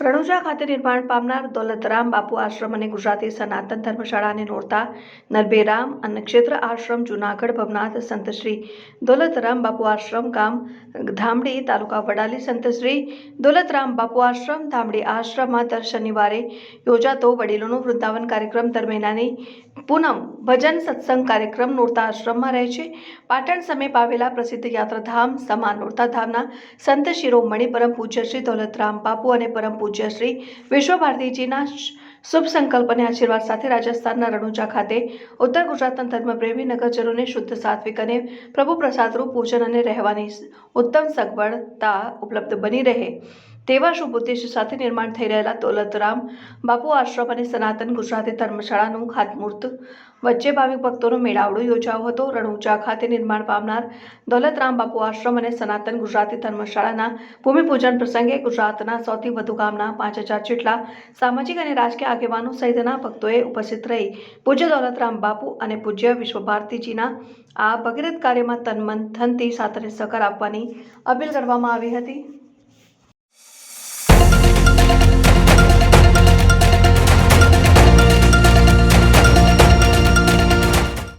રણુજા ખાતે નિર્માણ પામનાર દોલતરામ બાપુ આશ્રમ અને ગુજરાતી સનાતન ધર્મશાળાને નોરતા નરભેરામ અન્નક્ષેત્ર આશ્રમ જુનાગઢ ભવનાથ સંતશ્રી દોલતરામ બાપુ આશ્રમ ગામ ધામડી તાલુકા વડાલી સંતશ્રી દોલતરામ બાપુ આશ્રમ ધામડી આશ્રમમાં દર શનિવારે યોજાતો વડીલોનું વૃંદાવન કાર્યક્રમ દર મહિનાની પૂનમ ભજન સત્સંગ કાર્યક્રમ નોરતા આશ્રમમાં રહે છે. પાટણ સમીપ આવેલા પ્રસિદ્ધ યાત્રાધામ, સમાન નોરતા ધામના સંત શિરોમણી પરમ પૂજ્ય શ્રી દોલતરામ બાપુ અને પરમ પૂજ્ય શ્રી વિશ્વભારતીજીના શુભ સંકલ્પ અને આશીર્વાદ સાથે રાજસ્થાનના રણુજા ખાતે ઉત્તર ગુજરાતના ધર્મપ્રેમી નગરજનોને શુદ્ધ સાત્વિક અને પ્રભુ પ્રસાદરૂપ પૂજન અને રહેવાની ઉત્તમ સગવડતા ઉપલબ્ધ બની રહે. તેવા શુભ સાથે નિર્માણ થઈ રહેલા દૌલતરામ બાપુ આશ્રમ અને સનાતન ગુજરાતી ધર્મશાળાનું ખાતમુહૂર્ત. વચ્ચે ભાવિક ભક્તોનો મેળાવડો યોજાયો હતો. રણુજા ખાતે નિર્માણ પામનાર દૌલતરામ બાપુ આશ્રમ અને સનાતન ગુજરાતી ધર્મશાળાના ભૂમિપૂજન પ્રસંગે ગુજરાતના સૌથી વધુ ગામના પાંચ હજાર જેટલા સામાજિક અને રાજકીય આગેવાનો સહિતના ભક્તોએ ઉપસ્થિત રહી પૂજ્ય દૌલતરામ બાપુ અને પૂજ્ય વિશ્વભારતીજીના આ ભગીરથ કાર્યમાં તન ધનથી સાથ સહકાર આપવાની અપીલ કરવામાં આવી હતી.